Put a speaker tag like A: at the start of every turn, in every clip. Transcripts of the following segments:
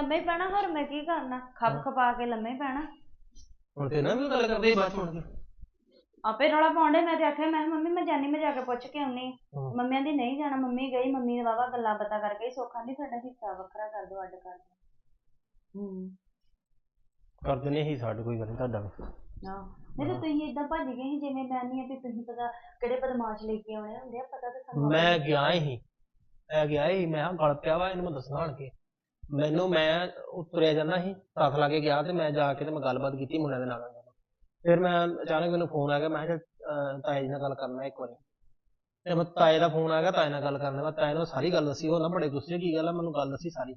A: ਲੰਮੇ ਹੀ ਪੈਣਾ ਹੋਰ ਮੈਂ ਕੀ ਕਰਨਾ? ਖੱਪ ਖਪਾ ਕੇ ਲੰਮੇ ਹੀ ਪੈਣਾ।
B: ਹੁਣ ਤੇ ਨਾ ਵੀ ਗੱਲ ਕਰਦੇ ਸੀ ਬਾਅਦ ਚ ਮੁੜ ਕੇ
A: ਆਪੇ ਰੌਲਾ ਪਾਉਂਦੇ ਮੈਂ ਤੇ ਆਖਿਆ ਮੈਂ ਕਿਹਾ, ਮੰਮੀ ਮੈਂ ਜਾਨੀ ਮੈਂ ਜਾ ਕੇ ਪੁੱਛ ਕੇ ਆਉਣੀ
B: ਹਾਂ।
A: ਮੰਮੀ ਕਹਿੰਦੀ ਨਹੀਂ ਜਾਣਾ ਮੰਮੀ ਗਈ ਮੰਮੀ ਨੇ ਵਾਵਾ ਗੱਲਾਂ ਬਾਤਾਂ ਕਰਕੇ ਹੀ ਸੋਖਾਂ ਦੀ ਸਾਡਾ ਹਿੱਸਾ ਵੱਖਰਾ ਕਰ ਦੋ ਅੱਡ ਕਰ ਦੋ। ਹੂੰ।
B: ਕਰ ਦਿੰਦੇ ਸੀ ਸਾਡੇ ਕੋਈ ਗੱਲ ਨੀ ਤੁਹਾਡਾ ਵੀ।
A: ਨਾ ਨਹੀਂ ਤੇ ਤੁਸੀਂ ਇਦਾਂ ਭੱਜ ਗਏ ਸੀ ਜਿਵੇਂ ਮੈਂ ਨਹੀਂ ਆ ਵੀ ਤੁਸੀਂ ਪਤਾ ਕਿਹੜੇ ਬਦਮਾਸ਼ ਲੈ ਕੇ ਆਉਣੇ ਹੁੰਦੇ ਆ ਪਤਾ ਤਾਂ ਸਾਨੂੰ
B: ਮੈਂ ਗਿਆ ਹੀ। ਮੈਂ ਗਿਆ ਹੀ ਮੈਂ ਕਿਹਾ ਗਲ ਪਿਆ ਵਾ ਇਹਨੂੰ ਮੈਂ ਦੱਸਣਾ ਆਣ ਕੇ। ਮੈਨੂੰ ਮੈਂ ਤੁਰਿਆ ਜਾਂਦਾ ਸੀ ਸਾਥ ਲਾ ਕੇ ਗਿਆ ਤੇ ਮੈਂ ਜਾ ਕੇ ਤੇ ਮੈਂ ਗੱਲਬਾਤ ਕੀਤੀ ਮੁੰਡਿਆਂ ਦੇ ਨਾਲ। ਫਿਰ ਮੈਂ ਅਚਾਨਕ ਮੈਨੂੰ ਫੋਨ ਆ ਗਿਆ ਮੈਂ ਕਿਹਾ ਅਹ, ਤਾਏ ਜੀ ਨਾਲ ਗੱਲ ਕਰਨਾ ਇੱਕ ਵਾਰੀ। ਤੇ ਮੈਂ ਤਾਏ ਦਾ ਫੋਨ ਆ ਗਿਆ ਤਾਏ ਨਾਲ ਗੱਲ ਕਰਨਾ ਮੈਂ ਤਾਏ ਨੂੰ ਸਾਰੀ ਗੱਲ ਦੱਸੀ ਉਹ ਨਾ ਬੜੇ ਗੁੱਸੇ ਕੀ ਗੱਲ ਆ ਮੈਨੂੰ ਗੱਲ ਦੱਸੀ ਸਾਰੀ।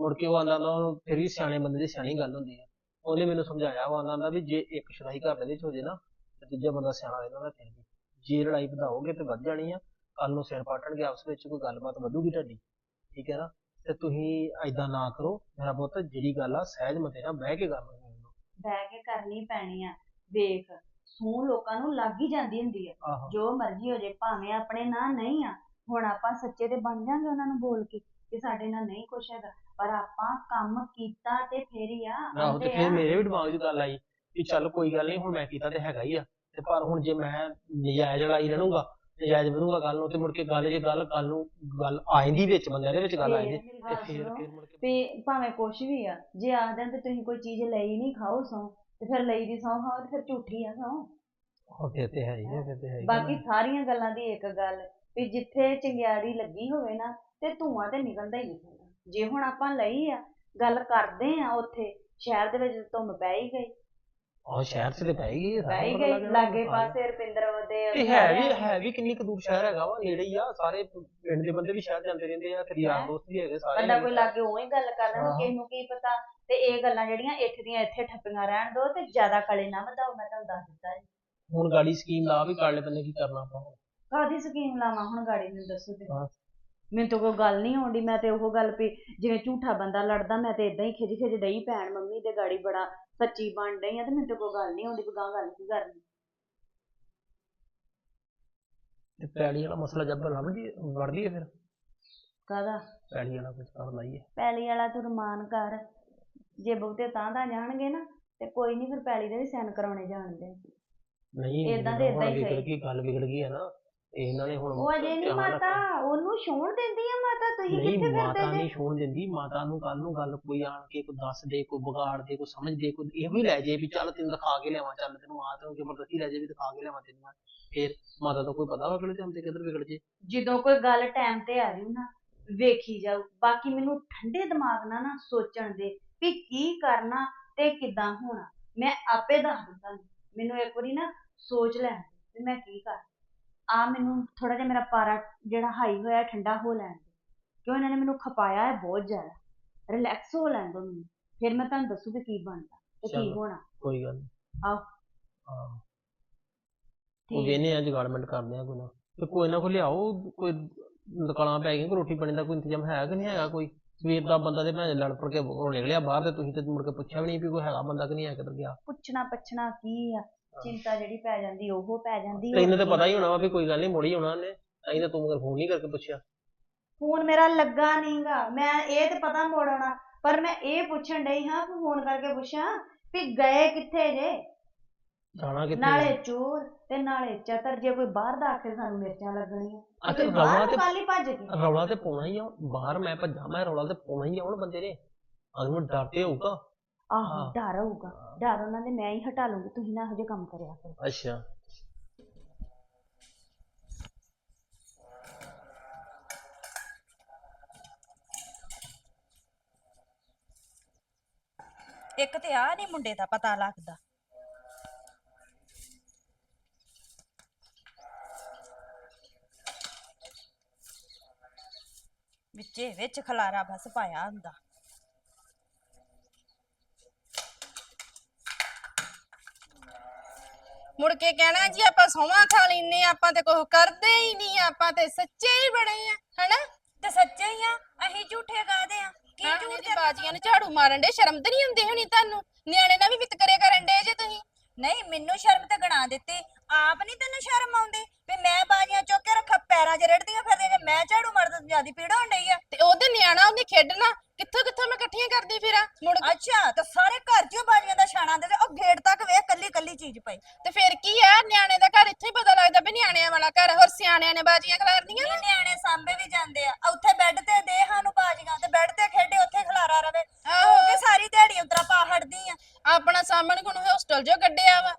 B: ਮੁੜ ਕੇ ਉਹ ਆਂਦਾ ਨਾ ਫਿਰ ਵੀ ਸਿਆਣੇ ਬੰਦੇ ਦੀ ਸਿਆਣੀ ਗੱਲ ਹੁੰਦੀ ਆ। ਉਹਨੇ ਮੈਨੂੰ ਸਮਝਾਇਆ ਉਹ ਆਂਦਾ ਹੁੰਦਾ ਵੀ ਜੇ ਇੱਕ ਸ਼ਰਾਈ ਘਰ ਦੇ ਵਿੱਚ ਹੋ ਜੇ ਨਾ ਤੇ ਦੂਜਾ ਬੰਦਾ ਸਿਆਣਾ ਰਹਿੰਦਾ ਨਾ ਫਿਰ ਜੇ ਲੜਾਈ ਵਧਾਓਗੇ ਤੇ ਵੱਧ ਜਾਣੀ ਆ ਕੱਲ ਨੂੰ ਸਿਰ ਪਾਟਣਗੇ ਆਪਸ ਵਿੱਚ ਕੋਈ ਗੱਲਬਾਤ ਵਧੂਗੀ ਤੁਹਾਡੀ। ਠੀਕ ਹੈ ਨਾ? ਤੇ ਤੁਸੀਂ ਐਦਾਂ ਨਾ ਕਰੋ। ਮੇਰਾ ਪੁੱਤ ਜਿਹੜੀ ਗੱਲ ਆ ਸਹਿਜ ਮਤੇ ਨਾਲ ਬਹਿ ਕੇ ਕਰ
A: ਬਹਿ ਕੇ ਕਰਨੀ ਪੈਣੀ ਆ। ਵੇਖ ਸੂ ਲੋਕਾਂ ਨੂੰ ਲੱਗ ਹੀ ਜਾਂਦੀ ਹੁੰਦੀ ਆ।
B: ਆਹੋ।
A: ਜੋ ਮਰਜ਼ੀ ਹੋ ਜੇ ਭਾਵੇਂ ਆਪਣੇ ਨਾਂ ਨਹੀਂ ਆ। ਹੁਣ ਆਪਾਂ ਸੱਚੇ ਤੇ ਬਣ ਜਾਾਂਗੇ ਉਹਨਾਂ ਨੂੰ ਬੋਲ ਕੇ ਕਿ ਸਾਡੇ ਨਾਲ ਨਹੀਂ ਕੁਛ ਹੈਗਾ। ਪਰ ਆਪਾਂ ਕੰਮ ਕੀਤਾ ਤੇ ਫੇਰ ਹੀ ਆ
B: ਆਹੋ ਤੇ
A: ਆਉਂਦੇ
B: ਫਿਰ
A: ਆ।
B: ਮੇਰੇ ਵੀ ਦਿਮਾਗ 'ਚ ਗੱਲ ਆਈ ਕਿ ਚੱਲ ਕੋਈ ਗੱਲ ਨਹੀਂ ਹੁਣ ਮੈਂ ਕੀਤਾ ਤੇ ਹੈਗਾ ਹੀ ਆ। ਤੇ ਪਰ ਹੁਣ ਜੇ ਮੈਂ ਨਜਾਇਜ਼ ਲੜਾਈ ਲੜੂੰਗਾ ਨਜਾਇਜ਼ ਵਧੂਗਾ ਗੱਲ ਨੂੰ ਤੇ ਮੁੜ ਕੇ ਗੱਲ ਜੇ ਗੱਲ ਕੱਲ ਨੂੰ ਗੱਲ ਆ ਜਾਂਦੀ ਵਿੱਚ ਬੰਦਿਆਂ ਦੇ ਵਿੱਚ ਗੱਲ ਆ ਜਾਂਦੀ
A: ਮੇਰੀ
B: ਤੇ
A: ਗੱਲ
B: ਫਿਰ। ਫਿਰ ਮੁੜ ਕੇ
A: ਵੀ ਭਾਵੇਂ ਕੁਛ ਵੀ ਆ ਜੇ ਆਖਦੇ ਤੇ ਤੁਸੀਂ ਕੋਈ ਚੀਜ਼ ਲਈ ਨਹੀਂ ਖਾਓ ਸੌ ਤੇ ਫਿਰ ਲਈ ਦੀ ਸੌ ਖਾਓ ਤੇ ਫਿਰ ਝੂਠੀ ਆ ਸੌ
B: ਉਹ ਫਿਰ ਤੇ ਹੈ ਹੀ ਆ ਫਿਰ ਤੇ ਹੈ ਹੀ ਆ।
A: ਬਾਕੀ ਸਾਰੀਆਂ ਗੱਲਾਂ ਦੀ ਇੱਕ ਗੱਲ ਵੀ ਜਿੱਥੇ ਚੰਗਿਆੜੀ ਲੱਗੀ ਹੋਵੇ ਨਾ ਤੇ ਧੂਆਂ ਤੇ ਨਿਕਲਦਾ ਹੀ ਨਿਕਲਦਾ ਜੇ ਹੁਣ ਆਪਾਂ ਲਈ ਆ ਗੱਲ ਕਰਦੇ ਆ ਉੱਥੇ ਸ਼ਹਿਰ ਦੇ ਵਿੱਚ ਧੁੰਮ ਪੈ ਹੀ ਗਈ
B: ਆਹ ਸ਼ਹਿਰ 'ਚ ਤੇ ਪੈ ਹੀ ਗਈ
A: ਹੀ
B: ਸਾਰਾ ਪਤਾ
A: ਗਈ
B: ਲੱਗ ਜਾਣਾ।
A: ਲਾਗੇ ਪਾਸੇ ਰਪਿੰਦਰ ਦੇ
B: ਇਹ ਹੈ ਵੀ ਹੈ ਵੀ ਕਿੰਨੀ ਕੁ ਦੂਰ ਸ਼ਹਿਰ ਹੈਗਾ ਵਾ ਨੇੜੇ ਹੀ ਆ ਸਾਰੇ ਪਿੰਡ ਦੇ ਬੰਦੇ ਵੀ ਸ਼ਹਿਰ ਜਾਂਦੇ ਰਹਿੰਦੇ ਆ ਫਿਰ ਯਾਰ
A: ਹੈਂ?
B: ਦੋਸਤ ਵੀ ਹੈਗੇ ਸਾਰੇ
A: ਬੰਦਾ ਕੋਈ ਲਾਗੇ ਉਹੀ ਗੱਲ ਕਰ ਲੈਂਦਾ
B: ਹਾਂ।
A: ਕਿਸੇ ਨੂੰ ਕੀ ਪਤਾ ਤੇ ਇਹ ਗੱਲਾਂ ਜਿਹੜੀਆਂ ਇੱਥੇ ਦੀਆਂ ਇੱਥੇ ਠੱਪੀਆਂ ਰਹਿਣ ਦੋ ਤੇ ਜ਼ਿਆਦਾ ਕਲੇ ਨਾ ਵਧਾਓ ਮੈਂ ਤੁਹਾਨੂੰ ਦੱਸ ਦਿੱਤਾ ਜੀ
B: ਹੁਣ ਗਾੜੀ ਸਕੀਮ ਲਾ ਵੀ ਕਰ ਲੈ ਤੈਨੂੰ ਕੀ ਕਰਨਾ ਆਪਾਂ।
A: ਕਾਦੀ ਸਕੀਮ ਲਾਵਾਂ ਹੁਣ ਗਾੜੀ ਨੂੰ ਦੱਸੋ ਤੇ
B: ਹਾਂ।
A: ਮੈਨੂੰ ਤਾਂ ਕੋਈ ਗੱਲ ਨਹੀਂ ਆਉਂਦੀ ਮੈਂ ਤੇ ਉਹ ਗੱਲ ਵੀ ਜਿਵੇਂ ਝੂਠਾ ਬੰਦਾ ਲੜਦਾ ਮੈਂ ਤੇ ਇਦਾਂ ਹੀ ਖਿਜ ਖਿਜ ਡਈ ਭੈਣ ਮੰਮੀ ਦੇ ਗਾੜੀ ਬੜਾ ਸੱਚੀ ਬਣ ਡਈ ਆ ਤੇ ਮੈਨੂੰ ਤਾਂ ਕੋਈ ਗੱਲ ਨਹੀਂ ਆਉਂਦੀ ਵੀ ਗਾਂ ਗੱਲ ਕੀ ਕਰਨੀ।
B: ਤੇ ਪੈਲੀ ਵਾਲਾ ਮਸਲਾ ਜੱਬ ਲੱਭ ਜੀ ਵੜ ਲਈਏ ਫਿਰ?
A: ਕਾਹਦਾ?
B: ਪੈਲੀ ਵਾਲਾ ਕੁਝ ਕਰ ਲਾਈਏ।
A: ਪੈਲੀ ਵਾਲਾ ਤੂੰ ਰਮਾਨ ਕਰ ਜੇ ਬਹੁਤੇ ਤਾਂ ਦਾ ਜਾਣਗੇ ਨਾ ਤੇ ਕੋਈ ਨਹੀਂ ਫਿਰ ਪੈਲੀ ਦੇ ਵੀ ਸਾਈਨ ਕਰਾਉਣੇ ਜਾਣਦੇ।
B: ਨਹੀਂ
A: ਏਦਾਂ ਦੇ
B: ਹੁਣ
A: ਏਦਾਂ ਹੀ ਸਹੀ।
B: ਗੱਲ ਵਿਗੜ ਗਈ ਹੈ ਨਾ ਤੇ ਇਹਨਾਂ ਨੇ ਹੁਣ
A: ਉਹ ਅਜੇ ਨਹੀਂ
B: ਧਿਆਨ
A: ਮਾਤਾ
B: ਰੱਖਣਾ।
A: ਉਹਨੂੰ ਛੋਣ ਦਿੰਦੀ ਆ ਮਾਤਾ ਤੁਸੀਂ
B: ਨਹੀਂ
A: ਕਿੱਥੇ
B: ਮਾਤਾ
A: ਫਿਰਦੇ
B: ਨਹੀਂ
A: ਜੇ
B: ਛੋਣ ਦਿੰਦੀ ਮਾਤਾ ਨੂੰ ਕੱਲ ਨੂੰ ਗੱਲ ਕੋਈ ਆਣ ਕੇ ਕੋਈ ਦੱਸ ਦੇ ਕੋਈ ਵਿਗਾੜ ਦੇ ਕੋਈ ਸਮਝ ਦੇ ਕੋਈ ਇਹੋ ਹੀ ਲੈ ਜੇ ਵੀ ਚੱਲ ਤੈਨੂੰ ਦਿਖਾ ਕੇ ਲਿਆਵਾਂ ਚੱਲ ਤੈਨੂੰ ਆ ਤੈਨੂੰ ਜ਼ਬਰਦਸਤੀ ਲੈ ਜੇ ਵੀ ਦਿਖਾ ਕੇ ਲਿਆਵਾਂ ਤੈਨੂੰ ਮੈਂ। ਫਿਰ ਮਾਤਾ ਦਾ ਕੋਈ ਪਤਾ ਵਾ ਕਿਹੜੇ ਟਾਈਮ ਤੇ ਕਿੱਧਰ ਵਿਗੜ ਜੇ?
A: ਜਦੋਂ ਕੋਈ ਗੱਲ ਟਾਈਮ ਤੇ ਆ ਰਹੀ ਨਾ ਵੇਖੀ ਜਾਊ। ਬਾਕੀ ਮੈਨੂੰ ਠੰਡੇ ਦਿਮਾਗ ਨਾਲ ਨਾ ਸੋਚਣ ਦੇ ਵੀ ਕੀ ਕਰਨਾ ਤੇ ਕਿੱਦਾਂ ਹੋਣਾ। ਮੈਂ ਆਪੇ ਦੱਸ ਦਿੰਦਾ ਮੈਨੂੰ ਇੱਕ ਵਾਰੀ ਨਾ ਸੋਚ ਲੈਣ ਦੇ ਵੀ ਮੈਂ ਕੀ ਕਰ। ਆ ਮੈਨੂੰ ਥੋੜਾ ਜਿਹਾ ਮੇਰਾ ਪਾਰਾ ਜਿਹੜਾ ਹਾਈ ਹੋਇਆ ਠੰਡਾ ਹੋ ਲੈਣ ਦੇ ਕਿਉਂ ਇਹਨਾਂ ਨੇ ਮੈਨੂੰ ਖਪਾਇਆ ਹੈ ਬਹੁਤ ਜ਼ਿਆਦਾ। ਰਿਲੈਕਸ ਹੋ ਲੈਣ ਦੋ ਮੈਨੂੰ। ਫਿਰ ਮੈਂ ਤੁਹਾਨੂੰ ਦੱਸੂ ਵੀ ਕੀ ਬਣਦਾ ਤੇ ਕੀ
B: ਚਲੋ।
A: ਹੋਣਾ।
B: ਕੋਈ ਗੱਲ ਨਹੀਂ।
A: ਆਹੋ।
B: ਹਾਂ। ਉਹ
A: ਠੀਕ
B: ਵੇਨੇ ਆ ਜੁਗਾੜਮੈਂਟ ਕਰਦੇ ਆ ਕੋਈ ਨਾ। ਤੇ ਕੋਈ ਨਾ ਕੋਈ ਲਿਆਓ ਕੋਈ ਦੁਕਾਨਾਂ ਪੈ ਗਈਆਂ ਕੋਈ ਰੋਟੀ ਪਾਣੀ ਦਾ ਕੋਈ ਇੰਤਜ਼ਾਮ ਹੈ ਕਿ ਨਹੀਂ ਹੈਗਾ ਕੋਈ? ਸਵੇਰ ਦਾ ਬੰਦਾ ਤੇ ਭੈਣ ਲੜ ਪੜ ਕੇ ਉਹ ਨਿਕਲਿਆ ਬਾਹਰ ਤੇ ਤੁਸੀਂ ਤੇ ਮੁੜ ਕੇ ਪੁੱਛਿਆ ਵੀ ਨਹੀਂ ਵੀ ਕੋਈ ਹੈਗਾ ਬੰਦਾ ਕਿ ਨਹੀਂ ਹੈ ਕਿੱਧਰ ਗਿਆ?
A: ਪੁੱਛਣਾ ਪੱਛਣਾ ਕੀ ਆ? ਚਿੰਤਾ ਜਿਹੜੀ ਪੈ ਜਾਂਦੀ ਉਹ ਪੈ ਜਾਂਦੀ
B: ਤੈਨੂੰ ਤਾਂ ਪਤਾ ਹੀ ਹੋਣਾ ਵਾ ਵੀ ਕੋਈ ਗੱਲ ਨਹੀਂ ਮੋੜੀ ਹੋਣਾ ਉਹਨੇ। ਅਸੀਂ ਤਾਂ ਤੂੰ ਮਗਰ ਫੋਨ ਨਹੀਂ ਕਰਕੇ ਪੁੱਛਿਆ।
A: ਫੋਨ ਮੇਰਾ ਲੱਗਾ ਨਹੀਂਗਾ। ਮੈਂ ਇਹ ਤੇ ਪਤਾ ਮੋੜਨਾ ਪਰ ਮੈਂ ਇਹ ਪੁੱਛਣ ਡਈ ਹਾਂ ਕਿ ਫੋਨ ਕਰਕੇ ਪੁੱਛਾਂ ਵੀ ਗਏ ਕਿੱਥੇ ਜੇ?
B: ਜਾਣਾ ਕਿੱਥੇ
A: ਨਾਲੇ ਚੋਰ ਤੇ ਨਾਲੇ ਚਤਰ ਜੇ ਕੋਈ ਬਾਹਰ ਦਾ ਆਖੇ ਸਾਨੂੰ ਮਿਰਚਾਂ ਲੱਗਣੀਆਂ।
B: ਆ ਤੇ
A: ਤੇ ਬਾਹਰ
B: ਰੌਲਾ
A: ਨੂੰ
B: ਤੇ
A: ਕੱਲ ਹੀ ਭੱਜ ਗਏ
B: ਰੌਲਾ ਤੇ ਪਾਉਣਾ ਹੀ ਆ। ਬਾਹਰ ਮੈਂ ਭੱਜਾਂ ਮੈਂ ਰੌਲਾ ਤੇ ਪਾਉਣਾ ਹੀ ਆ ਹੁਣ ਬੰਦੇ ਨੇ ਅਗਰ ਡਰ ਤੇ ਹੋਊਗਾ।
A: ਆਹੋ। ਡਰ ਹੋਊਗਾ। ਡਰ ਉਹਨਾਂ ਦੇ ਮੈਂ ਹੀ ਹਟਾ ਲੂੰਗੀ ਤੁਸੀਂ ਨਾ ਇਹੋ ਜਿਹੇ ਕੰਮ ਕਰਿਆ ਕਰੋ।
B: ਅੱਛਾ।
C: ਇੱਕ ਤੇ ਆ ਨਹੀਂ ਮੁੰਡੇ ਦਾ ਪਤਾ ਲੱਗਦਾ। ਵਿੱਚੇ ਵਿੱਚ ਖਲਾਰਾ ਬਸ ਪਾਇਆ ਹੁੰਦਾ। ਮੁੜ ਕੇ ਕਹਿਣਾ ਜੀ ਆਪਾਂ ਸੋਹਾਂ ਖਾ ਲੈਨੇ ਆਂ, ਆਪਾਂ ਤੇ ਕੁਝ ਕਰਦੇ ਹੀ ਨਹੀਂ ਆਪਾਂ ਤੇ ਸੱਚੇ ਹੀ ਬਣੇ ਆ ਹਨਾ?
D: ਤੇ ਸੱਚੇ ਹੀ ਆ ਅਸੀਂ ਝੂਠੇ ਗਾਦੇ ਆ। ਕੀ
C: ਕੀ
D: ਝੂਠ
C: ਝੂਠ ਬਾਜੀਆਂ ਨੂੰ ਝਾੜੂ ਮਾਰਨ ਦੇ ਸ਼ਰਮ ਤੇ ਨਹੀਂ ਹੁੰਦੀ ਹੋਣੀ ਤੁਹਾਨੂੰ? ਨਿਆਣੇ ਨਾਲ ਵੀ ਵਿਤਕਰੇ ਕਰਨ ਦੇ ਜੇ ਤੁਸੀਂ।
D: ਨਹੀਂ ਮੈਨੂੰ ਸ਼ਰਮ ਤੇ ਗਣਾ ਦਿੱਤੀ। ਆਪ ਨਹੀਂ ਤੈਨੂੰ ਸ਼ਰਮ ਆਉਂਦੀ? ਵੀ ਮੈਂ ਬਾਜੀਆਂ ਚੁੱਕ ਕੇ ਰੱਖਾ ਪੈਰਾਂ 'ਚ ਰੜਦੀਆਂ ਫਿਰਦੀਆਂ ਜੇ ਮੈਂ ਝਾੜੂ ਮਾਰਦਾ ਤਾਂ ਜਿਆਦੀ ਪੀੜ ਹੋਣ ਡਈ ਆ।
C: ਤੇ ਉਹਦੇ ਨਿਆਣਾ ਉਹਨੇ ਖੇਡਣਾ। ਕਿੱਥੋਂ ਕਿੱਥੋਂ ਮੈਂ ਇਕੱਠੀਆਂ ਕਰਦੀ ਫਿਰਾਂ? ਮੁੜ ਕੇ
A: ਅੱਛਾ ਤਾਂ ਸਾਰੇ ਘਰ ਚੋਂ ਬਾਜੀਆਂ ਦਾ ਛਾਣਾ ਦੇ ਤੇ ਉਹ ਗੇਟ ਤੱਕ ਵੇਖ ਕੱਲੀ ਕੱਲੀ ਚੀਜ਼ ਪਈ।
C: ਤੇ ਫਿਰ ਕੀ ਆ? ਨਿਆਣੇ ਦਾ ਘਰ ਇੱਥੇ ਹੀ ਪਤਾ ਲੱਗਦਾ ਵੀ ਨਿਆਣਿਆਂ ਵਾਲਾ ਘਰ ਹੋਰ ਸਿਆਣਿਆਂ ਨੇ ਬਾਜੀਆਂ ਖਿਲਾਰਦੀਆਂ
A: ਨੀ ਨਿਆਣੇ ਸਾਂਭੇ ਵੀ ਜਾਂਦੇ ਆ ਉੱਥੇ ਬੈੱਡ ਤੇ ਦੇ ਸਾਨੂੰ ਬਾਜੀਆਂ ਤੇ ਬੈੱਡ ਤੇ ਖੇਡੇ ਉੱਥੇ ਖਲਾਰਾ ਰਵੇ
C: ਆਹੋ।
A: ਤੂੰ ਕਿ ਸਾਰੀ ਦਿਹਾੜੀ ਉਤਰਾ ਪਾ ਹਟਦੀ ਆ
C: ਆਪਣਾ ਸਾਹਮਣੇ ਕੋਣ ਹੋਸਟਲ ਜੋ ਕੱਢਿਆ ਵਾ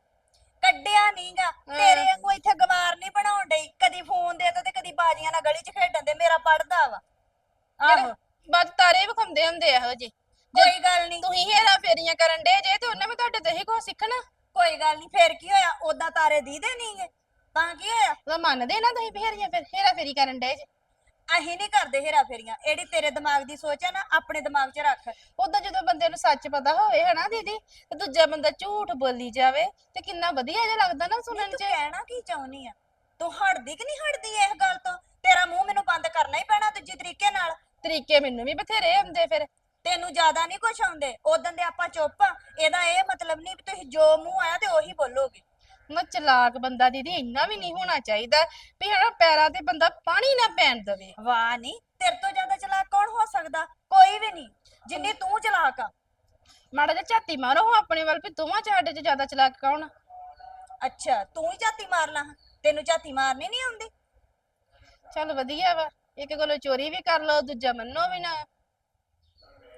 A: ਕੱਢਿਆ ਨਹੀਂਗਾ ਤੇਰੇ ਵਾਂਗੂ ਇੱਥੇ ਗਵਾਰ ਨਹੀਂ ਬਣਾਉਣ ਡਈ ਕਦੀ ਫੋਨ ਦੇ ਤਾ ਤੇ ਕਦੀ ਬਾਜੀਆਂ ਨਾਲ ਗਲੀ 'ਚ ਖੇਡਣ ਦੇ ਮੇਰਾ ਪੜਦਾ ਵਾ ਆਹੋ
C: ਬਾਅਦ ਤਾਰੇ ਵਿਖਾਉਂਦੇ ਹੁੰਦੇ ਇਹੋ ਜੀ
A: ਕੋਈ ਗੱਲ ਨਹੀਂ
C: ਤੁਸੀਂ ਹੇਰਾ ਫੇਰੀਆਂ ਕਰਨ ਦੇ ਜੇ ਤੇ ਉਹਨੇ ਵੀ ਤੁਹਾਡੇ ਤੋਂ ਹੀ ਕੁਛ ਸਿੱਖਣਾ।
A: ਕੋਈ ਗੱਲ ਨਹੀਂ ਫੇਰ ਕੀ ਹੋਇਆ? ਉਦਾਂ ਤਾਰੇ ਦੀਦੇ ਨਹੀਂਗੇ ਤਾਂ ਕੀ ਹੋਇਆ?
C: ਉਹ ਮੰਨਦੇ ਨਾ ਤੁਸੀਂ ਵੀ ਹੇਰੀਆਂ ਫਿਰ ਹੇਰਾ ਫੇਰੀ ਕਰਨ ਦੇ ਜੇ।
A: ਅਸੀਂ ਨਹੀਂ ਕਰਦੇ ਹੇਰਾ ਫੇਰੀਆਂ ਜਿਹੜੀ ਤੇਰੇ ਦਿਮਾਗ ਦੀ ਸੋਚ ਆ ਨਾ ਆਪਣੇ ਦਿਮਾਗ 'ਚ ਰੱਖ।
C: ਉਦੋਂ ਜਦੋਂ ਬੰਦੇ ਨੂੰ ਸੱਚ ਪਤਾ ਹੋਵੇ ਹਨਾ ਦੀਦੀ? ਤੇ ਦੂਜਾ ਬੰਦਾ ਝੂਠ ਬੋਲੀ ਜਾਵੇ ਤੇ ਕਿੰਨਾ ਵਧੀਆ ਜਿਹਾ ਲੱਗਦਾ ਨਾ ਸੁਣਨ
A: ਤੂੰ
C: 'ਚ
A: ਕਹਿਣਾ ਕੀ ਚਾਹੁੰਨੀ ਆ? ਤੂੰ ਹਟਦੀ ਕਿ ਨਹੀਂ ਹਟਦੀ ਇਸ ਗੱਲ ਤੋਂ? ਤੇਰਾ ਮੂੰਹ ਮੈਨੂੰ ਬੰਦ ਕਰਨਾ ਹੀ ਪੈਣਾ ਦੂਜੇ ਤਰੀਕੇ ਨਾਲ।
C: ਤਰੀਕੇ ਮੈਨੂੰ ਵੀ ਬਥੇਰੇ ਹੁੰਦੇ ਫਿਰ।
A: ਤੈਨੂੰ ਜ਼ਿਆਦਾ ਨਹੀਂ ਕੁਛ ਆਉਂਦੇ। ਉਦੋਂ ਦੇ ਆਪਾਂ ਚੁੱਪ ਆ। ਇਹਦਾ ਇਹ ਮਤਲਬ ਨਹੀਂ ਵੀ ਤੁਸੀਂ ਜੋ ਮੂੰਹ ਆਇਆ ਤੇ ਉਹੀ ਬੋਲੋਗੇ।
C: ਨਾ ਚਲਾਕ ਬੰਦਾ ਦੀਦੀ ਇੰਨਾ ਵੀ ਨਹੀਂ ਹੋਣਾ ਚਾਹੀਦਾ ਵੀ ਹਨਾ ਪੈਰਾਂ ਤੇ ਬੰਦਾ ਪਾਣੀ ਨਾ ਪੈਣ ਦੇਵੇ।
A: ਵਾਹ ਨਹੀਂ ਤੇਰੇ ਤੋਂ ਜ਼ਿਆਦਾ ਚਲਾਕ ਕੌਣ ਹੋ ਸਕਦਾ? ਕੋਈ ਵੀ ਨਹੀਂ। ਜਿੰਨੀ ਤੂੰ ਚਲਾਕ ਆ।
C: ਮਾੜਾ ਜਿਹਾ ਝਾਤੀ ਮਾਰੋ ਹਾਂ ਆਪਣੇ ਵੱਲ ਵੀ ਦੋਵਾਂ ਚ ਸਾਡੇ ਚ ਜ਼ਿਆਦਾ ਚਲਾਕ ਕੌਣ ਆ?
A: ਅੱਛਾ ਤੂੰ ਹੀ ਝਾਤੀ ਮਾਰ ਲਾ। ਤੈਨੂੰ ਝਾਤੀ ਮਾਰਨੀ ਨਹੀਂ ਆਉਂਦੀ?
C: ਚੱਲ ਵਧੀਆ ਵਾ। ਇੱਕ ਕੋਲੋਂ ਚੋਰੀ ਵੀ ਕਰ ਲਓ ਦੂਜਾ ਮੰਨੋ ਵੀ ਨਾ।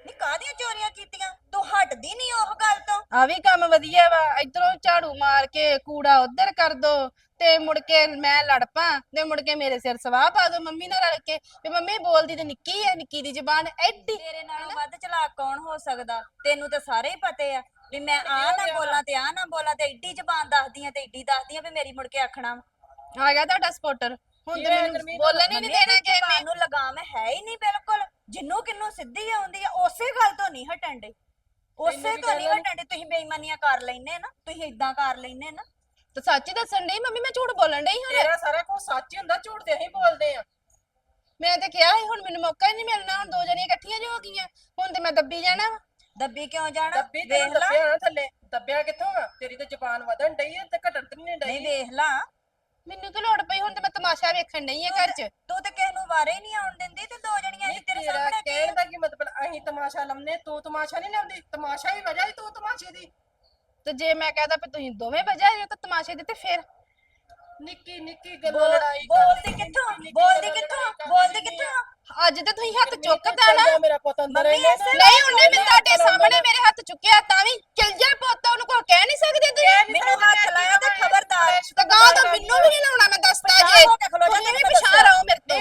A: ਨਹੀਂ ਕਾਹਦੀਆਂ ਚੋਰੀਆਂ ਕੀਤੀਆਂ? ਤੂੰ ਹਟਦੀ ਨਹੀਂ ਉਹ ਗੱਲ ਤੋਂ।
C: ਆ ਵੀ ਕੰਮ ਵਧੀਆ ਵਾ ਇਧਰੋਂ ਝਾੜੂ ਮਾਰ ਕੇ ਕੂੜਾ ਉਧਰ ਕਰ ਦੋ ਤੇ ਮੁੜ ਕੇ ਮੈਂ ਲੜ ਪਾਂ ਤੇ ਮੁੜ ਕੇ ਮੇਰੇ ਸਿਰ ਸਵਾਹ ਪਾ ਦੋ ਮੰਮੀ ਨਾਲ ਰਲ ਕੇ। ਵੀ ਮੰਮੀ ਬੋਲਦੀ ਤੇ ਨਿੱਕੀ ਐ ਨਿੱਕੀ ਦੀ ਜ਼ਬਾਨ ਐਡੀ।
A: ਤੇਰੇ ਨਾਲੋਂ ਵੱਧ ਚਲਾਕ ਕੌਣ ਹੋ ਸਕਦਾ? ਤੈਨੂੰ ਤਾਂ ਸਾਰੇ ਹੀ ਪਤੇ ਆ। ਵੀ ਮੈਂ ਆ ਨਾ ਬੋਲਾਂ ਤੇ ਆ ਨਾ ਬੋਲਾਂ ਤੇ ਏਡੀ ਜ਼ਬਾਨ ਦੱਸਦੀ ਆ ਤੇ ਏਡੀ ਦੱਸਦੀ ਆ ਵੀ ਮੇਰੀ ਮੁੜ ਕੇ ਆਖਣਾ।
C: ਆ ਗਿਆ ਤੁਹਾਡਾ ਸਪੋਰਟਰ ਹੁਣ ਤੇ ਮੈਨੂੰ ਬੋਲਣ ਹੀ ਨਹੀਂ ਦੇਣਾ ਕਿ
A: ਜ਼ਬਾਨ ਨੂੰ ਲਗਾਮ ਹੈ ਹੀ ਨਹੀਂ ਬਿਲਕੁਲ। ਜਿੰਨੂੰ ਕਿੰਨੂੰ ਸਿੱਧੀ ਆਉਂਦੀ ਆ ਉਸੇ ਗੱਲ ਤੋਂ ਨਹੀਂ ਹਟਣ ਦੇ ਉਸੇ ਤੋਂ ਨਹੀਂ ਹਟਣ ਦੇ। ਤੁਸੀਂ ਬੇਈਮਾਨੀਆਂ ਕਰ ਲੈਨੇ ਨਾ ਤੁਸੀਂ ਇਦਾਂ ਕਰ ਲੈਨੇ ਨਾ।
C: ਤੇ ਸੱਚ ਹੀ ਦੱਸਣ ਡਈ ਮੰਮੀ ਮੈਂ ਝੂਠ ਬੋਲਣ ਡਈ ਹੁਣ?
B: ਤੇਰਾ ਸਾਰਾ ਕੁਝ ਸੱਚ ਹੀ ਹੁੰਦਾ ਝੂਠ ਤੇ ਅਸੀਂ ਬੋਲਦੇ ਆ।
C: ਮੈਂ ਤੇ ਕਿਹਾ ਸੀ ਹੁਣ ਮੈਨੂੰ ਮੌਕਾ ਹੀ ਨਹੀਂ ਮਿਲਣਾ ਹੁਣ ਦੋ ਜਣੀਆਂ ਇਕੱਠੀਆਂ ਜੋ ਹੋ ਗਈਆਂ ਹੁਣ ਤੇ ਮੈਂ ਦੱਬੀ ਜਾਣਾ ਵਾ।
A: ਦੱਬੀ ਕਿਉਂ ਜਾਣਾ?
B: ਦੱਬੀ
A: ਵੇਖ ਲਾ।
B: ਦੱਬਿਆ ਨਾ ਥੱਲੇ ਦੱਬਿਆ ਕਿੱਥੋਂ ਆ ਤੇਰੀ ਤੇ ਜ਼ਬਾਨ ਵਧਣ ਡਈ ਆ ਤੇ ਘਟਣ ਤੇ ਨਹੀਂ
A: ਨਹੀਂ
B: ਡਈ
A: ਵੇਖ ਲਾ।
C: ਮੈਨੂੰ ਕੀ ਲੋੜ ਪਈ ਹੁਣ ਤੇ ਮੈਂ ਤਮਾਸ਼ਾ ਵੇਖਣ ਡਈ ਆ ਘਰ 'ਚ।
A: ਤੂੰ ਤੇ ਕਿਸੇ ਨੂੰ ਵਾਰੇ ਹੀ ਨਹੀਂ ਆਉਣ ਦਿੰਦੀ ਤੇ ਦੋ ਜਣੀਆਂ
B: ਨਹੀਂ
A: ਜੀ ਤੇਰੇ
B: ਤੇਰਾ
A: ਸਾਹਮਣੇ
B: ਕਹਿਣ ਦਾ ਕੀ ਮਤਲਬ? ਅਸੀਂ ਤਮਾਸ਼ਾ ਲਾਉਂਦੇ ਤੂੰ ਤਮਾਸ਼ਾ ਨਹੀਂ ਲਾਉਂਦੀ ਤਮਾਸ਼ਾ ਹੀ ਵਜ੍ਹਾ ਹੀ ਤੂੰ ਤਮਾਸ਼ੇ ਦੀ।
C: ਤੇ ਜੇ ਮੈਂ ਕਹਦਾ ਵੀ ਤੁਸੀਂ ਦੋਵੇਂ ਵਜਾ ਰਹੇ ਹੋ ਤਾਂ ਤਮਾਸ਼ੇ ਦੇ ਤੇ ਫਿਰ?
B: ਨਿੱਕੀ ਨਿੱਕੀ ਗੱਲੋਂ ਲੜਾਈ
A: ਬੋਲਦੀ ਕਿੱਥੋਂ? ਬੋਲਦੀ ਕਿੱਥੋਂ? ਬੋਲਦੀ ਕਿੱਥੋਂ।
C: ਅੱਜ ਤੇ ਤੁਸੀਂ ਹੱਥ ਚੁੱਕਦਾ ਨਾ
B: ਮੇਰਾ ਪੁੱਤ ਅੰਦਰ
A: ਮੰਮੀ
B: ਰਹਿੰਦਾ
A: ਐਸੇ
B: ਨਾ।
C: ਨਹੀਂ ਉਹਨੇ ਮੈਨੂੰ ਤੁਹਾਡੇ ਸਾਹਮਣੇ ਮੇਰੇ ਹੱਥ ਚੁੱਕਿਆ ਤਾਂ ਵੀ ਚਲ ਜਾ ਪੁੱਤ ਉਹਨੂੰ ਕੋਈ ਕਹਿ ਨਹੀਂ ਸਕਦੇ ਤੁਸੀਂ।
A: ਮੈਨੂੰ ਹੱਥ ਲਾਇਆ ਤੇ ਖਬਰਦਾਰ
C: ਤੇ ਗਾਂ ਤਾਂ ਮੈਨੂੰ ਵੀ ਨਹੀਂ ਲਾਉਣਾ ਮੈਂ ਜੇ। ਵੀ ਮੇਰੇ ਤੋਂ।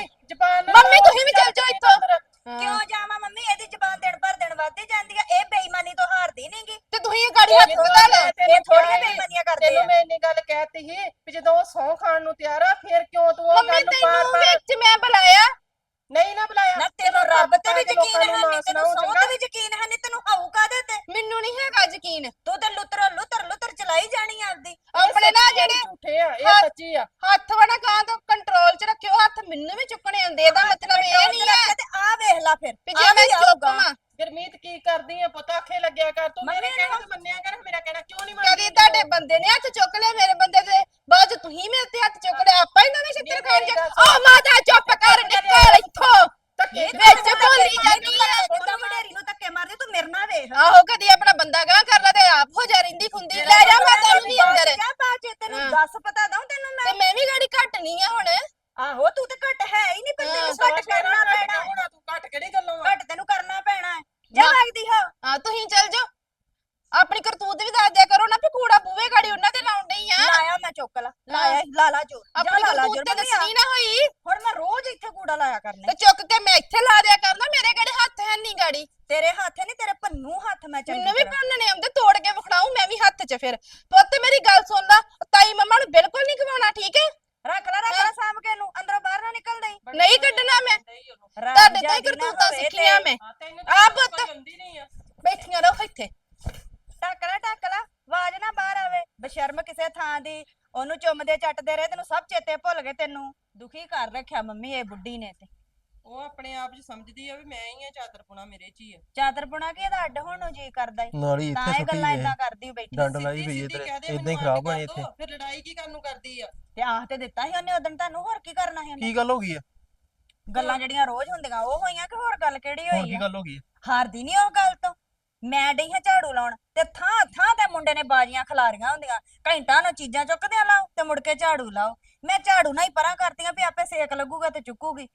C: ਮੰਮੀ ਤੁਸੀਂ ਵੀ ਚੱਲ ਜਾਓ ਇੱਥੋਂ।
A: ਕਿਉਂ ਜਾਵਾਂ ਮੰਮੀ? ਇਹਦੀ ਜ਼ਬਾਨ ਦਿਨ ਭਰ ਦਿਨ ਵੱਧਦੀ ਜਾਂਦੀ ਆ। ਇਹ ਬੇਈਮਾਨੀ ਤੋਂ ਹਾਰਦੀ ਨਹੀਂਗੀ
C: ਤੇ ਤੁਸੀਂ ਇਹ ਗਾੜੀ ਹੱਥ ਵਧਾ ਲਓ
A: ਇਹ ਥੋੜੀਆਂ ਬੇਈਮਾਨੀਆਂ ਕਰਦੇ
B: ਤੈਨੂੰ
A: ਆ
B: ਮੈਂ ਇੰਨੀ ਗੱਲ ਕਹਿਤੀ ਸੀ ਵੀ ਜਦੋਂ ਉਹ ਸੌਂ ਖਾਣ ਨੂੰ ਤਿਆਰ ਆ ਫਿਰ ਕਿਉਂ ਤੂੰ ਉਹ
C: ਮੰਮੀ
B: ਗੱਲ
C: ਤੈਨੂੰ
B: ਬਾਰ-ਬਾਰ
C: ਵਿੱਚ ਮੈਂ ਬੁਲਾਇਆ
B: ਨਹੀਂ ਨਾ ਬੁਲਾਇਆ
A: ਨਾ ਤੈਨੂੰ ਰੱਬ ਤੇ ਵੀ
B: ਲੋਕਾਂ
A: ਯਕੀਨ
B: ਨੂੰ
A: ਹੈ
B: ਨਾ
A: ਨਹੀਂ ਤੈਨੂੰ
B: ਸੁਣਾਓ
A: ਸੌ ਤੇ ਵੀ ਯਕੀਨ ਹੈ ਨਹੀਂ ਤੈਨੂੰ ਹਾਊ ਕਾਦੇ ਤੇ
C: ਮੈਨੂੰ ਨਹੀਂ ਹੈਗਾ ਯਕੀਨ
A: ਤੂੰ ਤੇ ਲੁੱਤਰ ਲੁੱਤਰ ਲੁੱਤਰ ਚਲਾਈ ਜਾਣੀ ਆਪਦੀ
C: ਆਪਣੇ ਨਾ ਜਿਹੜੇ
B: ਝੂਠੇ ਆ ਇਹ
C: ਹੱਥ-
B: ਸੱਚੀ ਆ
C: ਹੱਥ ਵੜਾ ਗਾਂ ਤੋਂ ਕੰਟਰੋਲ 'ਚ ਰੱਖਿਓ ਹੱਥ ਮੈਨੂੰ ਵੀ ਚੁੱਕਣੇ ਆਉਂਦੇ ਇਹਦਾ ਮਤਲਬ ਇਹ ਨਹੀਂ ਹੈ
A: ਤੇ ਆ ਵੇਖ ਲੈ ਫਿਰ
C: ਵੀ
A: ਆਹ
C: ਜੇ ਮੈਂ
A: ਵੀ
C: ਚੁੱਪ
A: ਆਊਗਾ।
C: ਵਾਂ।
B: ਗੁਰਮੀਤ ਕੀ ਕਰਦੀ ਆ ਪੁੱਤ ਆਖੇ ਲੱਗਿਆ ਕਰ ਤੂੰ ਮੇਰੇ
A: ਮੰਮੀ
B: ਕਹਿਣਾ
A: ਨੂੰ-
B: ਤੇ ਮੰਨਿਆ ਕਰ ਮੇਰਾ ਕਹਿਣਾ ਕਿਉਂ ਨਹੀਂ
C: ਕਦੀ
B: ਮੰਨਦੀ
C: ਤੁਹਾਡੇ ਬੰਦੇ ਨੇ ਹੱਥ ਚੁੱਕ ਲਿਆ ਮੇਰੇ ਬੰਦੇ ਦੇ ਬਾਅਦ 'ਚ ਤੁਸੀਂ ਮੇਰੇ ਤੇ ਹੱਥ ਚੁੱਕ ਲਿਆ ਆਪਾਂ ਹੀ ਨਵੇਂ ਛਿੱਤਰ ਖਾਣ ਜਾ ਓ ਮਾਤਾ ਚੁੱਪ ਕਰ ਨਿਕਲ ਇੱਥੋਂ।
B: ਧੱਕੇ
C: ਵਿੱਚ ਬੋਲੀ ਜਾਂਦੀ ਹੈ
A: ਉਹਦਾ ਵਡੇਰੀ ਨੂੰ ਧੱਕੇ ਮਾਰਦੇ ਤੂੰ ਮੇਰੇ ਨਾਲ ਵੇਖ।
C: ਆਹੋ ਕਦੀ ਆਪਣਾ ਬੰਦਾ ਗਾਂ ਕਰ ਲਾ ਆਪ ਹੋ ਜਾ ਰਿੰਦੀ ਖੁੰਦੀ। ਲੈ ਜਾ ਮਾਤਾ ਨੂੰ ਵੀ ਅੰਦਰ।
A: ਕਿਆ ਬਾਤ ਹੈ ਤੈਨੂੰ
C: ਹਾਂ।
A: ਦੱਸ ਪਤਾ ਦਊ ਤੈਨੂੰ ਮੈਂ।
C: ਤੇ ਮੈਂ ਵੀ ਗਾੜੀ ਘੱਟ ਨਹੀਂ ਆ ਹੁਣ।
A: ਆਹੋ ਤੂੰ ਤੇ ਘੱਟ ਹੈ ਹੀ ਨਹੀਂ ਪਰ
C: ਹਾਂ,
A: ਤੈਨੂੰ ਘੱਟ ਕਰਨਾ ਪੈਣਾ।
B: ਹੋਣਾ ਤੂੰ ਘੱਟ ਕਿਹੜੀ ਗੱਲੋਂ ਆ?
A: ਘੱਟ ਤੈਨੂੰ ਕਰਨਾ ਪੈਣਾ ਹੈ। ਜਾ। ਲੱਗਦੀ ਹਾਂ।
C: ਆ ਤੁਸੀਂ ਚੱਲ ਜਾਓ। ਆਪਣੀ ਕਰਤੂਤ ਵੀ ਦੱਸ ਦਿਆ ਕਰੋ ਨਾ ਵੀ ਕੂੜਾ ਬੂਵੇ ਗਾੜੀ ਉਹਨਾਂ ਤੇ ਲਾਉਣ ਡਈ ਆ।
A: ਲਾਇਆ ਮੈਂ ਚੁੱਕ ਲਾ। ਲਾਇਆ ਲਾ ਲਾ ਜੋ ਜਾ
C: ਆਪਣੀ ਕਰਤੂਤ
A: ਜੋ
C: ਤੇ ਦੱਸਣੀ ਨਾ ਹੋਈ।
A: ਹੁਣ ਮੈਂ ਰੋਜ਼ ਇੱਥੇ ਕੂੜਾ ਲਾਇਆ ਕਰਨਾ
C: ਤੇ ਚੁੱਕ ਕੇ ਮੈਂ ਇੱਥੇ ਲਾ ਦਿਆ ਕਰਨਾ ਮੇਰੇ ਕਿਹੜੇ ਹੱਥ ਹੈ ਨਹੀਂ ਗਾੜੀ।
A: ਤੇਰੇ ਹੱਥ ਨਹੀਂ ਤੇਰੇ ਪੰਨੂ ਹੱਥ ਮੈਂ ਚੰਗੀ
C: ਮੈਨੂੰ ਵੀ। ਭੰਨਣੇ ਆਉਂਦੇ ਮੈਂ ਵੀ ਹੱਥ 'ਚ ਫਿਰ। ਪੁੱਤ ਮੇਰੀ ਗੱਲ ਸੁਣ ਲਾ। ਤਾਈ ਮੰਮਾ ਨੂੰ ਬਿਲਕੁਲ ਨਹੀਂ ਖਵਾਉਣਾ ਠੀਕ ਹੈ?
A: ਰੱਖ ਲੈ ਰੱਖ ਲੈ ਸਾਂਭ ਕੇ ਨੂੰ ਅੰਦਰੋਂ ਬਾਹਰ ਨਾ ਨਿਕਲ ਦਈ
C: ਨਹੀਂ ਕੱਢਣਾ ਮੈਂ। ਤੁਹਾਡੇ ਤੋਂ ਹੀ ਕਰਤੂਤਾਂ ਸਿੱਖੀਆਂ ਮੈਂ। ਆ ਪੁੱਤ। ਬੈਠੀਆਂ ਰਹੋ ਇੱਥੇ।
A: ਟੱਕ ਲੈ ਟੱਕ ਲੈ। ਆਵਾਜ਼ ਨਾ ਬਾਹਰ ਆਵੇ। ਬਸ਼ਰਮ ਕਿਸੇ ਥਾਂ ਦੀ। ਉਹਨੂੰ ਚੁੰਮਦੇ ਚੱਟਦੇ ਰਹੇ ਤੈਨੂੰ ਸਭ ਚੇਤੇ ਭੁੱਲ ਗਏ ਤੈਨੂੰ। ਦੁਖੀ ਕਰ ਰੱਖਿਆ ਮੰਮੀ ਇਹ ਬੁੱਢੀ ਨੇ ਤੇ।
E: ਉਹ ਆਪਣੇ ਆਪ 'ਚ ਸਮਝਦੀ ਆ ਵੀ ਮੈਂ ਹੀ ਆ ਚਾਦਰਪੁਣਾ ਮੇਰੇ 'ਚ ਹੀ ਆ।
A: ਚਾਦਰਪੁਣਾ ਕੀ ਇਹਦਾ ਅੱਡ ਹੋਣ ਨੂੰ ਜੀ ਕਰਦਾ ਈ।
F: ਨਾਲ ਹੀ
A: ਤਾਂ
F: ਇੱਥੇ
A: ਇਹ
F: ਸੁੱਟੀ
A: ਗੱਲਾਂ
F: ਹੈ
A: ਇਦਾਂ ਕਰਦੀ ਬੈਠੀ
F: ਡੰਡ ਲਾਈ ਪਈ
E: ਸਿੱਧੀ
F: ਇੱਧਰ
E: ਕਹਿ ਦੇ
F: ਇਦਾਂ ਹੀ
E: ਮੈਨੂੰ
F: ਖਰਾਬ ਬਣੀ ਇੱਥੇ।
E: ਫਿਰ ਲੜਾਈ ਕੀ ਕਰਨ ਨੂੰ ਕਰਦੀ ਆ?
A: ਤੇ ਆਹ ਤੇ ਦਿੱਤਾ ਸੀ ਉਹਨੇ ਉਦੋਂ ਤੁਹਾਨੂੰ ਹੋਰ ਕੀ ਕਰਨਾ ਸੀ ਉਹਨੇ?
F: ਕੀ ਗੱਲ ਹੋ ਗਈ ਆ?
A: ਗੱਲਾਂ ਜਿਹੜੀਆਂ ਰੋਜ਼ ਹੁੰਦੀਆਂ ਉਹ ਹੋਈਆਂ ਕਿ ਹੋਰ ਗੱਲ ਕਿਹੜੀ
B: ਹੋਰ
A: ਹੋਈ
B: ਕੀ
A: ਆ?
B: ਗੱਲ ਹੋ ਗਈ
A: ਹਾਰਦੀ ਨਹੀਂ ਉਹ ਗੱਲ ਤੋਂ? ਮੈਂ ਡਈ ਹਾਂ ਝਾੜੂ ਲਾਉਣ ਤੇ ਥਾਂ ਥਾਂ ਤੇ ਮੁੰਡੇ ਨੇ ਬਾਜੀਆਂ ਖਿਲਾਰੀਆਂ ਹੁੰਦੀਆਂ। ਘੰਟਾ ਨੂੰ ਚੀਜ਼ਾਂ ਚੁੱਕਦੇ ਲਾਓ ਤੇ ਮੁੜ ਕੇ ਝਾੜੂ ਲਾਓ। ਮੈਂ ਝਾੜੂ ਨਾਲ ਹੀ ਪਰਾਂ ਕਰਤੀਆਂ ਵੀ ਆਪੇ ਸੇਕ ਲੱਗੂਗਾ ਤੇ ਚੁੱਕੂਗੀ।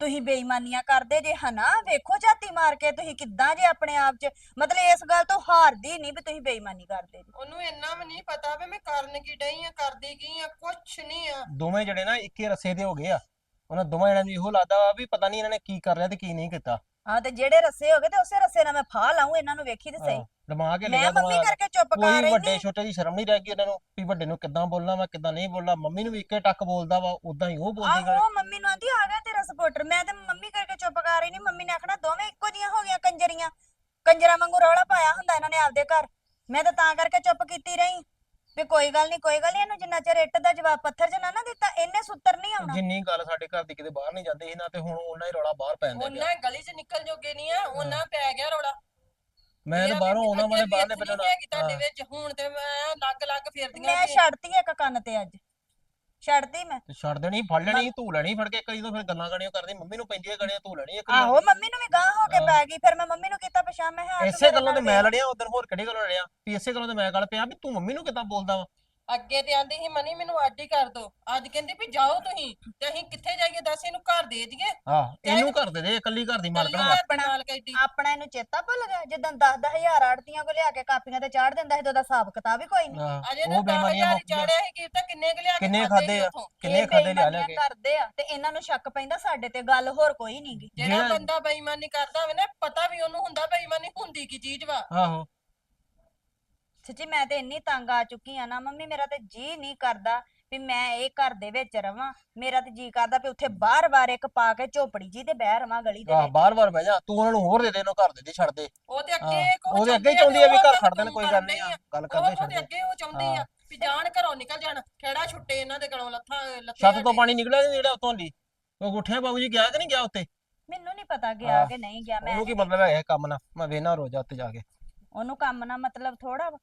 A: ਤੁਸੀਂ ਬੇਈਮਾਨੀਆਂ ਕਰਦੇ ਜੇ ਹਨਾ? ਵੇਖੋ ਝਾਤੀ ਮਾਰ ਕੇ ਤੁਸੀਂ ਕਿੱਦਾਂ ਜੇ ਆਪਣੇ ਆਪ 'ਚ ਮਤਲਬ ਇਸ ਗੱਲ ਤੋਂ ਹਾਰਦੀ ਨਹੀਂ ਵੀ ਤੁਸੀਂ ਬੇਈਮਾਨੀ ਕਰਦੇ ਜੀ।
E: ਉਹਨੂੰ ਇੰਨਾ ਵੀ ਨਹੀਂ ਪਤਾ ਵੀ ਮੈਂ ਕਰਨ ਕੀ ਡਈ ਆ ਕਰਦੀ ਕੀ ਆ ਕੁਛ ਨਹੀਂ ਆ।
B: ਦੋਵੇਂ ਜਿਹੜੇ ਨਾ ਇੱਕੇ ਰਸੇ ਦੇ ਹੋ ਗਏ ਆ। ਉਹਨਾਂ ਦੋਵਾਂ ਜਣਿਆਂ ਨੂੰ ਇਹੋ ਲੱਗਦਾ ਵਾ ਵੀ ਪਤਾ ਨਹੀਂ ਇਹਨਾਂ ਨੇ ਕੀ ਕਰ ਲਿਆ ਤੇ ਕੀ ਨਹੀਂ ਕੀਤਾ।
A: ਹਾਂ ਤੇ ਜਿਹੜੇ ਰੱਸੇ ਹੋ ਗਏ ਤੇ ਉਸੇ ਰੱਸੇ ਨਾਲ ਮੈਂ ਫਾਹ ਲਾਉਂ ਇਹਨਾਂ ਨੂੰ ਵੇਖੀ ਤੇ ਸਹੀ।
B: ਦਿਮਾਗ ਹੀ
A: ਮੈਂ ਮੰਮੀ ਕਰਕੇ ਚੁੱਪ ਕਰ
B: ਕੋਈ
A: ਰਹੀ
B: ਵੱਡੇ
A: ਨਹੀਂ
B: ਛੋਟੇ ਦੀ ਸ਼ਰਮ ਨਹੀਂ ਰਹਿ ਗਈ ਉਹਨਾਂ ਨੂੰ ਵੀ ਵੱਡੇ ਨੂੰ ਕਿੱਦਾਂ ਬੋਲਣਾ ਵਾ ਕਿੱਦਾਂ ਨਹੀਂ ਬੋਲਣਾ ਮੰਮੀ ਨੂੰ ਵੀ ਇੱਕੇ ਟੱਕ ਬੋਲਦਾ ਵਾ ਉਦਾਂ ਹੀ ਉਹ ਬੋਲਦੀ ਗਾ
A: ਆਹੋ ਮੰਮੀ ਨੂੰ ਆਂਦੀ ਆ ਗਿਆ ਤੇਰਾ ਸਪੋਰਟਰ। ਮੈਂ ਤੇ ਮੰਮੀ ਕਰਕੇ ਚੁੱਪ ਕਰ ਰਹੀ ਨਹੀਂ ਮੰਮੀ ਨੇ ਆਖਣਾ ਦੋਵੇਂ ਇੱਕੋ ਜੀਆਂ ਹੋ ਗਈਆਂ ਕੰਜਰੀਆਂ। ਕੰਜਰਾਂ ਵਾਂਗੂ ਰੌਲਾ ਪਾਇਆ ਹੁੰਦਾ ਇਹਨਾਂ ਨੇ ਆਪਦੇ ਘਰ। ਮੈਂ ਤਾਂ ਤਾਂ ਕਰਕੇ ਚੁੱਪ ਕੀਤੀ ਰਹੀ। ਵੀ ਕੋਈ ਗੱਲ ਨਹੀਂ ਕੋਈ ਗੱਲ ਨਹੀਂ ਇਹਨੂੰ ਜਿੰਨਾ ਚਿਰ ਇੱਟ ਦਾ ਜਵਾਬ ਪੱਥਰ 'ਚ ਨਾ ਨਾ ਦਿੱਤਾ ਇਹਨੇ ਸੁੱਤਰ ਨਹੀਂ ਆਉਣਾ।
B: ਜਿੰਨੀ ਗੱਲ ਸਾਡੇ ਘਰ ਦੀ ਕਿਤੇ ਬਾਹਰ ਨਹੀਂ ਜਾਂਦੀ ਸੀ ਨਾ ਤੇ ਹੁਣ ਉਹਨਾਂ ਹੀ ਰੌਲਾ ਬਾਹਰ ਪੈਂਦਾ
E: ਉਹਨਾਂ ਗਲੀ 'ਚ ਨਿਕਲ ਜੋਗੇ ਨਹੀਂ ਆ ਉਹਨਾਂ ਪੈ ਗਿਆ ਰੋੜਾ
B: ਮੈਂ ਤਾਂ ਬਾਹਰੋਂ ਉਹਨਾਂ ਵਾਲੇ ਬਾਹਰਲੇ
E: ਪਹਿਲਾਂ
B: ਪਹਿਲਾਂ
E: ਤੁਹਾਡੇ ਵਿੱਚ ਹੁਣ ਤੇ ਮੈਂ ਲੱਗ ਲੱਗ ਫਿਰਦੀਆਂ
A: ਮੈਂ। ਛੱਡਤੀ ਇੱਕ ਕੰਨ ਤੇ ਅੱਜ। ਛੱਡਤੀ ਮੈਂ।
B: ਤੇ ਛੱਡ ਦੇਣੀ ਫੜ ਲੈਣੀ ਧੂ ਲੈਣੀ ਫੜ ਕੇ ਕਈ ਤੋਂ ਫਿਰ ਗੱਲਾਂ ਕਰਨੀਆਂ ਕਰਦੀ ਮੰਮੀ ਨੂੰ ਪੈਂਦੀਆਂ ਗਣੀਆਂ ਧੂ ਲੈਣੀ ਇੱਕ
A: ਆਹੋ ਮੰਮੀ ਨੂੰ ਵੀ ਗਾਂ ਹੋ ਕੇ
B: ਹਾਂ।
A: ਪੈ ਗਈ ਫਿਰ ਮੈਂ ਮੰਮੀ ਨੂੰ ਕੀਤਾ ਪਛਾਣ ਮੈਂ ਹਾਂ
B: ਇਸੇ ਗੱਲੋਂ ਤੇ ਮੈਂ ਲੜਿਆ ਉਧਰ ਹੋਰ ਕਿਹੜੀ ਗੱਲੋਂ ਲੜਿਆ ਵੀ ਇਸੇ ਗੱਲੋਂ ਤੇ ਮੈਂ ਗੱਲ ਪਿਆ ਵੀ ਤੂੰ ਮੰਮੀ ਨੂੰ ਕਿੱਦਾਂ ਬੋਲਦਾ ਵਾ?
E: ਅੱਗੇ ਤੇ ਆਂਦੀ ਸੀ ਮਨੀ ਮੈਨੂੰ ਅੱਡ ਹੀ ਕਰ ਦੋ। ਅੱਜ ਕਹਿੰਦੀ ਵੀ ਜਾਓ ਤੁਸੀਂ ਤੇ ਅਸੀਂ ਕਿੱਥੇ ਜਾਈਏ ਦੱਸ ਇਹਨੂੰ ਘਰ ਦੇ ਦਈਏ।
B: ਆਹ ਇਹਨੂੰ ਘਰ ਦੇ ਦੇ ਇਕੱਲੀ ਘਰ ਦੀ ਮਾਲਕਣ
A: ਆਪਣਾ-
E: ਨਾਲ
A: ਆਪਣਾ ਇਹਨੂੰ ਚੇਤਾ ਭੁੱਲ ਗਿਆ? ਜਦੋਂ 10 ਹਜ਼ਾਰ ਆੜਤੀਆਂ ਕੋ ਲਿਆ ਕੇ ਕਾਪੀਆਂ ਤੇ ਚਾੜ ਦਿੰਦਾ ਸੀ ਤੇ ਉਹਦਾ ਹਿਸਾਬ ਕਿਤਾਬ ਹੀ ਕੋਈ ਨਹੀਂ।
B: ਆਹ,
E: ਅਜੇ
B: ਉਹ
E: ਤਾਂ
B: ਬੇਈਮਾਨੀਆਂ
E: 10000
B: ਮੁੱਕ ਗਈਆਂ
E: ਚਾੜਿਆ ਸੀ ਕਿ ਤਾਂ ਕਿੰਨੇ ਕੁ ਲਿਆ ਕੇ
B: ਕਿੰਨੇ
E: ਸੀ
B: ਆ?
E: ਉੱਥੋਂ?
B: ਕਿੰਨੇ
A: ਇਹ
B: ਖਾਦੇ ਲਿਆ ਲਿਆ
A: ਬੇਈਮਾਨੀਆਂ
B: ਕੇ?
A: ਕਰਦੇ ਆ ਤੇ ਇਹਨਾਂ ਨੂੰ ਸ਼ੱਕ ਪੈਂਦਾ ਸਾਡੇ ਤੇ ਗੱਲ ਹੋਰ ਕੋਈ ਨਹੀਂਗੀ
E: ਜਿਹੜਾ
B: ਜਿਹੜਾ-
E: ਬੰਦਾ ਬੇਈਮਾਨੀ ਕਰਦਾ ਹੋਵੇ ਨਾ ਪਤਾ ਵੀ ਉਹਨੂੰ ਹੁੰਦਾ ਬੇਈਮਾਨੀ ਹੁੰਦੀ ਕੀ ਚੀਜ਼ ਵਾ।
B: ਆਹੋ।
A: ਸੱਚੀ ਮੈਂ ਤੇ ਇੰਨੀ ਤੰਗ ਆ ਚੁੱਕੀ ਆ ਨਾ ਮੰਮੀ ਮੇਰਾ ਤੇ ਜੀ ਨਹੀਂ ਕਰਦਾ ਵੀ ਮੈਂ ਇਹ ਘਰ ਦੇ ਵਿੱਚ ਰਵਾਂ। ਮੇਰਾ ਤੇ ਜੀ ਕਰਦਾ ਵੀ ਉੱਥੇ ਬਾਰ-ਬਾਰ ਇੱਕ ਪਾ ਕੇ ਝੋਪੜੀ ਜੀ ਤੇ ਬਹਿ ਰਵਾਂ ਗਲੀ ਦੇ
B: ਆਹ
A: ਵਿੱਚ।
B: ਬਾਰ ਬਾਰ ਬਹਿ ਜਾ। ਤੂੰ ਉਹਨਾਂ ਨੂੰ ਹੋਰ ਦੇ ਦੇ ਇਹਨੂੰ ਘਰ ਦੇ ਦੇ ਛੱਡ ਦੇ।
E: ਉਹ ਤੇ ਅੱਗੇ ਕੁਛ
B: ਉਹਦੇ ਅੱਗੇ ਹੀ
E: ਚਾਹੁੰਦੀ
B: ਆ ਵੀ
E: ਉਹ
B: ਘਰ ਛੱਡ ਦੇਣ ਕੋਈ ਗੱਲ ਨਹੀਂ ਆ। ਗੱਲ
E: ਉਹ
B: ਕਰਦੇ ਛੱਡ
E: ਉਹਦੇ
B: ਦੇ।
E: ਅੱਗੇ ਉਹ ਚਾਹੁੰਦੀ ਆ
B: ਹਾਂ।
E: ਵੀ ਜਾਣ ਘਰੋਂ ਨਿਕਲ ਜਾਣ ਖੇੜਾ ਛੁੱਟੇ ਇਹਨਾਂ ਦੇ ਗਲੋਂ ਲੱਥਾਂ ਲੱਥੇ
B: ਛੱਤ ਤੋਂ ਪਾਣੀ ਨਿਕਲਿਆ ਨੀ ਜਿਹੜਾ ਉਤੋਂ ਦੀ। ਉਹ ਗੁੱਠਿਆ ਬਾਬੂ ਜੀ ਗਿਆ ਕਿ ਨਹੀਂ ਗਿਆ ਉੱਤੇ
A: ਮੈਨੂੰ ਨਹੀਂ ਪਤਾ ਗਿਆ
B: ਆਹ,
A: ਕਿ ਨਹੀਂ ਗਿਆ ਮੈਂ
B: ਉਹਨੂੰ ਕੀ ਮਤਲਬ ਹੈ ਇਹ ਕੰਮ ਨਾਲ? ਮੈਂ ਵੇਨਾ ਰੋਜ਼ਾ ਉੱਤੇ ਜਾ ਕੇ।
A: ਉਹਨੂੰ ਕੰਮ ਨਾ ਮਤਲਬ ਥੋੜਾ ਵਾ।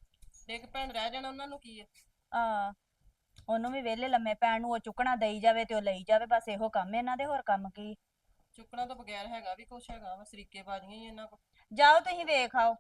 E: ਡਿੱਗ ਭੈਣ ਰਹਿ ਜਾਣਾ ਉਹਨਾਂ ਨੂੰ ਕੀ ਆ?
A: ਆ ਉਹਨੂੰ ਵੀ ਵਿਹਲੇ ਲੰਮੇ ਪੈਣ ਨੂੰ ਉਹ ਚੁੱਕਣਾ ਦੇਈ ਜਾਵੇ ਤੇ ਉਹ ਲਈ ਜਾਵੇ ਬਸ ਇਹੋ ਕੰਮ ਇਹਨਾਂ ਦੇ ਹੋਰ ਕੰਮ ਕੀ?
E: ਚੁੱਕਣਾ ਤੋਂ ਬਗੈਰ ਹੈਗਾ ਵੀ ਕੁਛ ਹੈਗਾ ਵਾ ਸਰੀਕੇ ਬਾਜੀਆਂ ਹੀ ਇਹਨਾਂ ਕੋਲ।
A: ਜਾਓ ਤੁਸੀਂ ਵੇਖ ਆਓ।